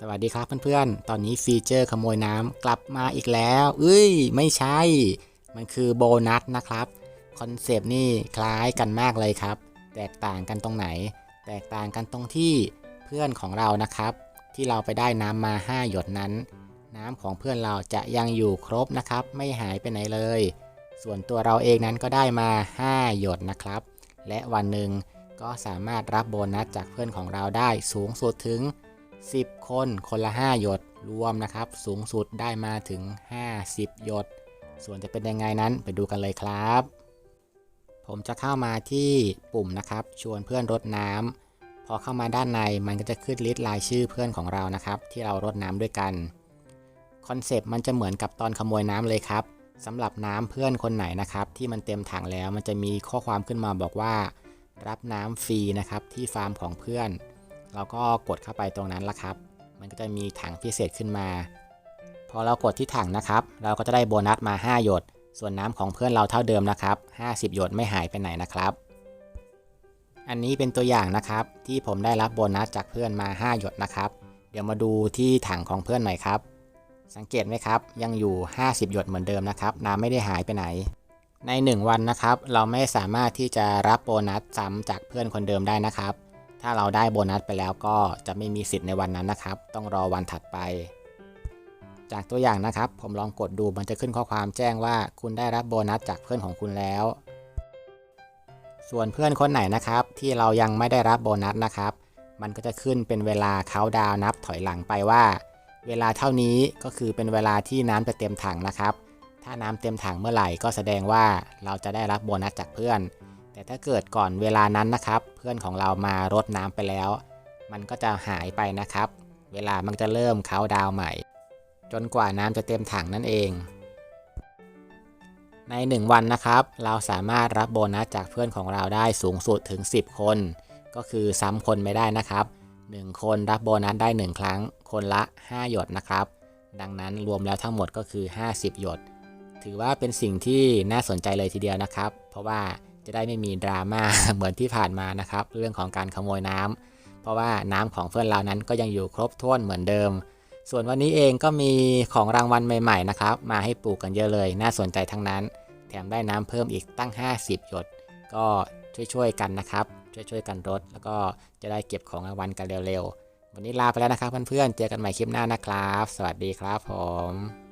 สวัสดีครับเพื่อนๆ ตอนนี้ฟีเจอร์ขโมยน้ำกลับมาอีกแล้ว เอ้ย ไม่ใช่ มันคือโบนัสนะครับ คอนเซปต์นี่คล้ายกันมากเลยครับ แตกต่างกันตรงไหน แตกต่างกันตรงที่เพื่อนของเรานะครับ ที่เราไปได้น้ำมา 5 หยดนั้น น้ำของเพื่อนเราจะยังอยู่ครบนะครับ ไม่หายไปไหนเลย ส่วนตัวเราเองนั้นก็ได้มา 5 หยดนะครับ และวันหนึ่งก็สามารถรับโบนัสจากเพื่อนของเราได้สูงสุดถึง 10 คนคนละ 5 หยดรวมนะครับ สูงสุดได้มาถึง 50 หยด ส่วนจะเป็นยังไงนั้นไปดูกันเลยครับ ผมจะเข้ามาที่ปุ่มนะครับ ชวนเพื่อนรดน้ำพอเข้ามาด้านในมันก็จะขึ้นลิสต์รายชื่อเพื่อนของเรานะครับ ที่เรารดน้ำด้วยกันคอนเซปต์มันจะเหมือนกับตอนขโมยน้ำเลยครับสำหรับน้ำเพื่อนคนไหนนะครับ ที่มันเต็มถังแล้วมันจะมีข้อความขึ้นมาบอกว่า รับน้ำฟรีนะครับที่ฟาร์มของเพื่อน เราก็กดเข้าไปตรงนั้นละครับ มันก็จะมีถังพิเศษขึ้นมา พอเรากดที่ถังนะครับ เราก็จะได้โบนัสมา 5 หยด ส่วนน้ำของเพื่อนเราเท่าเดิมนะครับ 50 หยดไม่หายไปไหนนะครับ อันนี้เป็นตัวอย่างนะครับที่ผมได้รับโบนัสจากเพื่อนมา 5 หยดนะครับ เดี๋ยวมาดูที่ถังของเพื่อนหน่อยครับ สังเกตไหมครับ ยังอยู่ 50 หยดเหมือนเดิมนะครับ น้ำไม่ได้หายไปไหนใน 1 วันนะครับ เราไม่สามารถที่จะรับโบนัสซ้ำจากเพื่อนคนเดิมได้นะครับ ถ้าเราได้โบนัสไปแล้วก็จะไม่มีสิทธิ์ในวันนั้นนะครับ ต้องรอวันถัดไป จากตัวอย่างนะครับ ผมลองกดดูมันจะขึ้นข้อความแจ้งว่าคุณได้รับโบนัสจากเพื่อนของคุณแล้ว ส่วนเพื่อนคนไหนนะครับ ที่เรายังไม่ได้รับโบนัสนะครับ มันก็จะขึ้นเป็นเวลาเขาดาวนับถอยหลังไปว่า เวลาเท่านี้ก็คือเป็นเวลาที่น้ำจะเต็มถังนะครับ ถ้าน้ำเต็มถังเมื่อไหร่ก็แสดงว่าเราจะได้รับโบนัสจากเพื่อน แต่ถ้าเกิดก่อนเวลานั้นนะครับ เพื่อนของเรามารดน้ำไปแล้ว มันก็จะหายไปนะครับ เวลามันจะเริ่มเขาดาวใหม่ จนกว่าน้ำจะเต็มถังนั่นเอง ใน 1 วันนะครับ เราสามารถรับโบนัสจากเพื่อนของเราได้สูงสุดถึง 10 คน ก็คือซ้ำคนไม่ได้นะครับ 1 คนรับโบนัสได้ 1 ครั้ง คนละ 5 หยดนะครับ ดังนั้นรวมแล้วทั้งหมดก็คือ 50 หยด ถือว่าเป็นสิ่งที่น่าสนใจเลยทีเดียวนะครับ เพราะว่า จะได้ไม่มีดราม่าเหมือนที่ผ่านมานะครับ เรื่องของการขโมยน้ำเพราะว่าน้ำของเพื่อนเรานั้นก็ยังอยู่ครบถ้วนเหมือนเดิม ส่วนวันนี้เองก็มีของรางวัลใหม่ๆนะครับ มาให้ปลูกกันเยอะเลย น่าสนใจทั้งนั้น แถมได้น้ำเพิ่มอีกตั้ง 50 หยด ก็ช่วยๆกันนะครับ ช่วยๆกันรดแล้วก็จะได้เก็บของรางวัลกันเร็วๆ วันนี้ลาไปแล้วนะครับเพื่อนๆเจอกันใหม่คลิปหน้านะครับ สวัสดีครับผม